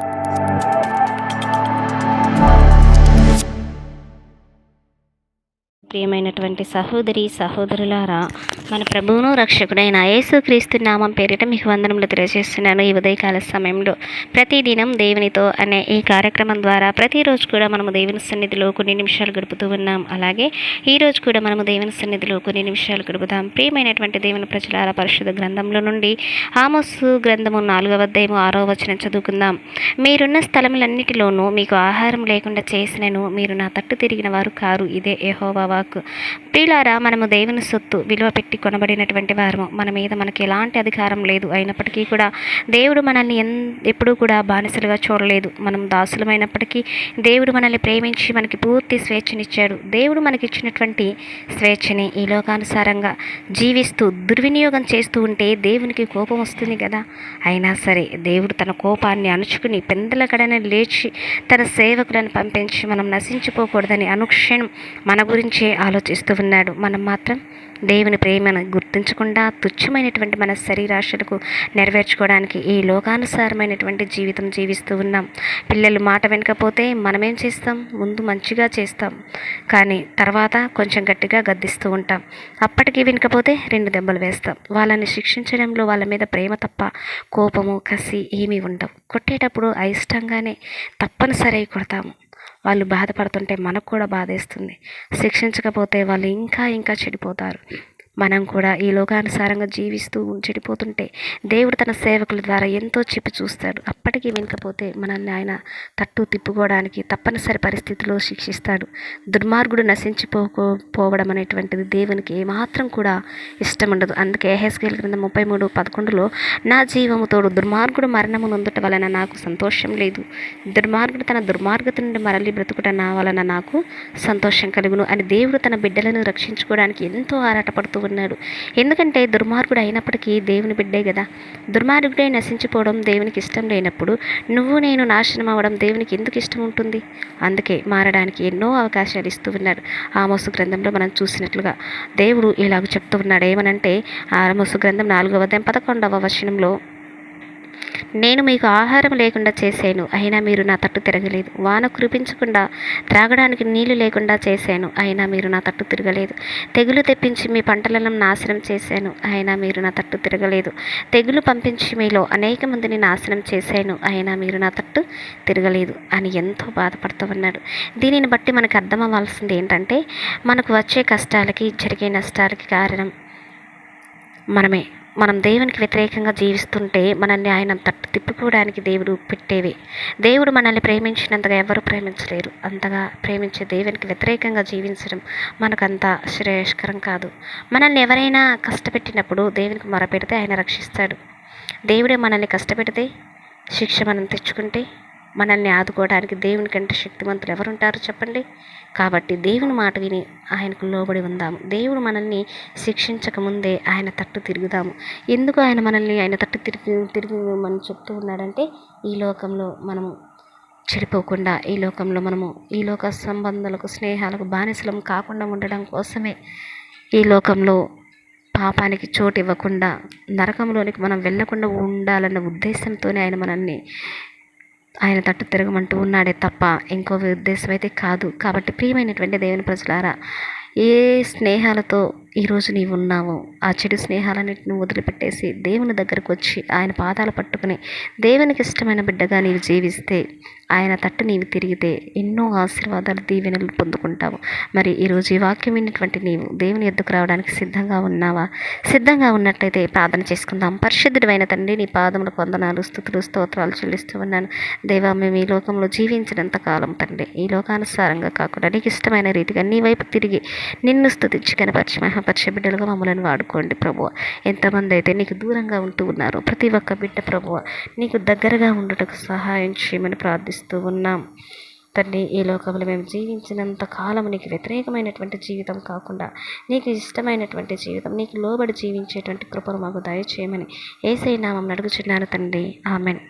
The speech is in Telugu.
Thank you. ప్రియమైనటువంటి సహోదరి సహోదరులారా మన ప్రభువును రక్షకుడైన యేసుక్రీస్తు నామం పేరిట మీకు వందనములు తెలియజేస్తున్నాను ఈ ఉదయకాల సమయంలో. ప్రతిదినం దేవునితో అనే ఈ కార్యక్రమం ద్వారా ప్రతిరోజు కూడా మనము దేవుని సన్నిధిలో కొన్ని నిమిషాలు గడుపుతూ ఉన్నాం. అలాగే ఈరోజు కూడా మనము దేవుని సన్నిధిలో కొన్ని నిమిషాలు గడుపుదాం. ప్రియమైనటువంటి దేవుని ప్రజలార పరిశుద్ధ గ్రంథంలో నుండి ఆమోసు గ్రంథము నాలుగవ అధ్యాయము ఆరో వచనం చదువుకుందాం. మీరున్న స్థలములన్నిటిలోనూ మీకు ఆహారం లేకుండా చేసినను మీరు నా తట్టు తిరిగిన వారు కారు. ఇదే యహోవా వాక్ ప్రియులారా మనము దేవుని సొత్తు విలువ పెట్టి కొనబడినటువంటి వారము. మన మీద మనకి ఎలాంటి అధికారం లేదు. అయినప్పటికీ కూడా దేవుడు మనల్ని ఎన్ ఎప్పుడూ కూడా బానిసలుగా చూడలేదు. మనం దాసులమైనప్పటికీ దేవుడు మనల్ని ప్రేమించి మనకి పూర్తి స్వేచ్ఛనిచ్చాడు. దేవుడు మనకి ఇచ్చినటువంటి స్వేచ్ఛని ఈ లోకానుసారంగా జీవిస్తూ దుర్వినియోగం చేస్తూ ఉంటే దేవునికి కోపం వస్తుంది కదా? అయినా సరే దేవుడు తన కోపాన్ని అణుచుకుని పెందలకడని లేచి తన సేవకులను పంపించి మనం నశించిపోకూడదని అనుక్షణం మన గురించే ఆలోచిస్తూ ఉన్నాడు. మనం మాత్రం దేవుని ప్రేమను గుర్తించకుండా తుచ్చమైనటువంటి మన శరీరాశలకు నెరవేర్చుకోవడానికి ఈ లోకానుసారమైనటువంటి జీవితం జీవిస్తూ ఉన్నాం. పిల్లలు మాట వెనకపోతే మనమేం చేస్తాం? ముందు మంచిగా చేస్తాం. కానీ తర్వాత కొంచెం గట్టిగా గద్దిస్తూ ఉంటాం. అప్పటికి వినకపోతే రెండు దెబ్బలు వేస్తాం. వాళ్ళని శిక్షించడంలో వాళ్ళ మీద ప్రేమ తప్ప కోపము కసి ఏమీ ఉండవు. కొట్టేటప్పుడు అయిష్టంగానే తప్పనిసరి కొడతాము. వాళ్ళు బాధపడుతుంటే మనకు కూడా బాధేస్తుంది. శిక్షించకపోతే వాళ్ళు ఇంకా ఇంకా చెడిపోతారు. మనం కూడా ఈ లోకానుసారంగా జీవిస్తూ చెడిపోతుంటే దేవుడు తన సేవకుల ద్వారా ఎంతో చెప్పి చూస్తాడు. అప్పటికి వినకపోతే మనల్ని ఆయన తట్టు తిప్పుకోవడానికి తప్పనిసరి పరిస్థితిలో శిక్షిస్తాడు. దుర్మార్గుడు నశించిపోకో పోవడం అనేటువంటిది దేవునికి ఏమాత్రం కూడా ఇష్టం ఉండదు అందుకే ఏహెస్కేల్ క్రింద ముప్పై మూడు పదకొండులో నా జీవముతోడు దుర్మార్గుడు మరణము నొందుట వలన నాకు సంతోషం లేదు. దుర్మార్గుడు తన దుర్మార్గత నుండి మరలి బ్రతుకుట నా వలన నాకు సంతోషం కలుగును అని దేవుడు తన బిడ్డలను రక్షించుకోవడానికి ఎంతో ఆరాటపడుతూ ఉన్నాడు. ఎందుకంటే దుర్మార్గుడు అయినప్పటికీ దేవుని బిడ్డే కదా దుర్మార్గుడే నశించిపోవడం దేవునికి ఇష్టం లేనప్పుడు నువ్వు నేను నాశనం అవ్వడం దేవునికి ఎందుకు ఇష్టం ఉంటుంది? అందుకే మారడానికి ఎన్నో అవకాశాలు ఇస్తూ ఉన్నాడు. ఆమోసు గ్రంథంలో మనం చూసినట్లుగా దేవుడు ఇలాగ చెప్తూ ఉన్నాడు. ఏమనంటే ఆమోసు గ్రంథం నాలుగవ అధ్యాయం పదకొండవ వచనంలో నేను మీకు ఆహారం లేకుండా చేశాను. అయినా మీరు నా తట్టు తిరగలేదు. వాన కురిపించకుండా త్రాగడానికి నీళ్ళు లేకుండా చేశాను. అయినా మీరు నా తట్టు తిరగలేదు. తెగులు తెప్పించి మీ పంటలను నాశనం చేశాను. అయినా మీరు నా తట్టు తిరగలేదు. తెగులు పంపించి మీలో అనేక మందిని నాశనం చేశాను. అయినా మీరు నా తట్టు తిరగలేదు అని ఎంతో బాధపడుతూ ఉన్నాడు. దీనిని బట్టి మనకు అర్థం అవ్వాల్సింది ఏంటంటే మనకు వచ్చే కష్టాలకి జరిగే నష్టాలకి కారణం మనమే. మనం దేవునికి వ్యతిరేకంగా జీవిస్తుంటే మనల్ని ఆయన తట్టు తిప్పుకోవడానికి దేవుడు పెట్టేవి. దేవుడు మనల్ని ప్రేమించినంతగా ఎవరు ప్రేమించలేరు. అంతగా ప్రేమించే దేవునికి వ్యతిరేకంగా జీవించడం మనకంత శ్రేయస్కరం కాదు. మనల్ని ఎవరైనా కష్టపెట్టినప్పుడు దేవునికి మొరపెడితే ఆయన రక్షిస్తాడు. దేవుడే మనల్ని కష్టపెడితే శిక్ష మనం తెచ్చుకుంటే మనల్ని ఆదుకోవడానికి దేవుని కంటే శక్తివంతులు ఎవరుంటారు చెప్పండి? కాబట్టి దేవుని మాట విని ఆయనకు లోబడి ఉందాము. దేవుడు మనల్ని శిక్షించక ముందే ఆయన తట్టు తిరుగుదాము. ఎందుకు ఆయన మనల్ని ఆయన తట్టు తిరిగి తిరిగి మనం చెప్తూ ఉన్నాడంటే ఈ లోకంలో మనము చెడిపోకుండా ఈ లోకంలో మనము ఈ లోక సంబంధాలకు స్నేహాలకు బానిసలం కాకుండా ఉండడం కోసమే ఈ లోకంలో పాపానికి చోటు ఇవ్వకుండా నరకంలోనికి మనం వెళ్ళకుండా ఉండాలన్న ఉద్దేశంతోనే ఆయన మనల్ని ఆయన తట్టు తిరగమంటూ ఉన్నాడే తప్ప ఇంకో ఉద్దేశం అయితే కాదు. కాబట్టి ప్రియమైనటువంటి దేవుని ప్రజలారా ఏ స్నేహాలతో ఈరోజు నీవు ఉన్నావు ఆ చెడు స్నేహాలన్నింటిని వదిలిపెట్టేసి దేవుని దగ్గరకు వచ్చి ఆయన పాదాలు పట్టుకుని దేవునికి ఇష్టమైన బిడ్డగా నీవు జీవిస్తే ఆయన తట్టు నీవు తిరిగితే ఎన్నో ఆశీర్వాదాలు దీవెనలు పొందుకుంటావు. మరి ఈరోజు ఈ వాక్యం విన్నటువంటి నీవు దేవుని ఎద్దుకు రావడానికి సిద్ధంగా ఉన్నావా? సిద్ధంగా ఉన్నట్లయితే ప్రార్థన చేసుకుందాం. పరిశుద్ధుడైన తండ్రి నీ పాదములకు వందనాలు స్థుతులు స్తోత్రాలు చెల్లిస్తూ ఉన్నాను. దేవా మేము ఈ లోకంలో జీవించినంత కాలం తండ్రి ఈ లోకానుసారంగా కాకుండా నీకు ఇష్టమైన రీతిగా నీ వైపు తిరిగి నిన్ను స్థుతించి కనపరిచి మహాపరిచ బిడ్డలుగా మమ్మల్ని వాడుకోండి ప్రభువ. ఎంతమంది అయితే నీకు దూరంగా ఉంటూ ఉన్నారో ప్రతి ఒక్క బిడ్డ ప్రభువ నీకు దగ్గరగా ఉండటకు సహాయం చేయమని ప్రార్థిస్తూ ఉన్నాం. తండ్రి ఈ లోకంలో మేము జీవించినంత కాలం నీకు వ్యతిరేకమైనటువంటి జీవితం కాకుండా నీకు ఇష్టమైనటువంటి జీవితం నీకు లోబడి జీవించేటువంటి కృపను మాకు దయచేయమని ఏసై నామం అడుగుచున్నాను తండ్రి. ఆమెన్.